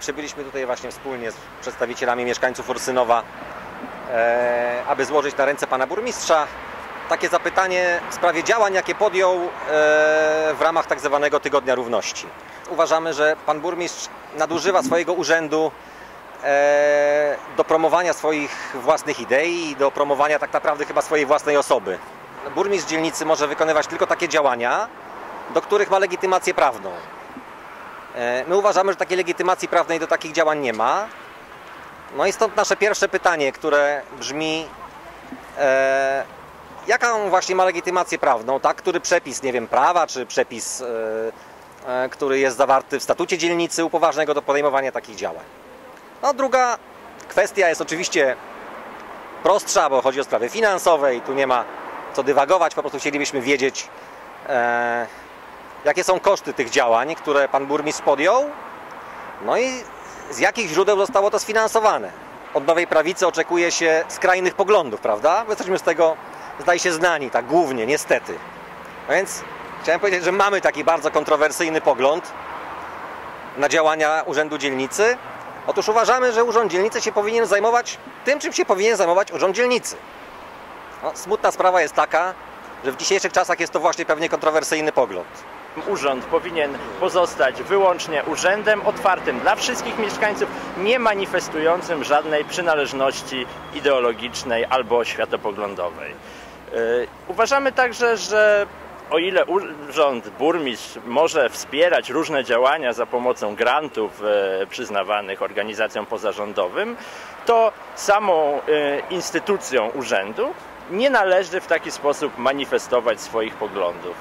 Przybyliśmy tutaj właśnie wspólnie z przedstawicielami mieszkańców Ursynowa, e, aby złożyć na ręce pana burmistrza takie zapytanie w sprawie działań, jakie podjął e, w ramach tak zwanego Tygodnia Równości. Uważamy, że pan burmistrz nadużywa swojego urzędu e, do promowania swoich własnych idei i do promowania tak naprawdę chyba swojej własnej osoby. Burmistrz dzielnicy może wykonywać tylko takie działania, do których ma legitymację prawną. E, My uważamy, że takiej legitymacji prawnej do takich działań nie ma. No i stąd nasze pierwsze pytanie, które brzmi, e, jaką właśnie ma legitymację prawną, tak? Który przepis, nie wiem, prawa, czy przepis, e, e, który jest zawarty w statucie dzielnicy upoważnia go do podejmowania takich działań. No druga kwestia jest oczywiście prostsza, bo chodzi o sprawy finansowe i tu nie ma co dywagować, po prostu chcielibyśmy wiedzieć, e, jakie są koszty tych działań, które pan burmistrz podjął, no i z jakich źródeł zostało to sfinansowane. Od Nowej Prawicy oczekuje się skrajnych poglądów, prawda? Bo jesteśmy z tego, zdaje się, znani, tak głównie, niestety. No więc chciałem powiedzieć, że mamy taki bardzo kontrowersyjny pogląd na działania Urzędu Dzielnicy. Otóż uważamy, że Urząd Dzielnicy się powinien zajmować tym, czym się powinien zajmować Urząd Dzielnicy. No, smutna sprawa jest taka, że w dzisiejszych czasach jest to właśnie pewnie kontrowersyjny pogląd. Urząd powinien pozostać wyłącznie urzędem otwartym dla wszystkich mieszkańców, nie manifestującym żadnej przynależności ideologicznej albo światopoglądowej. Yy, Uważamy także, że o ile urząd, burmistrz może wspierać różne działania za pomocą grantów e, przyznawanych organizacjom pozarządowym, to samą e, instytucją urzędu nie należy w taki sposób manifestować swoich poglądów.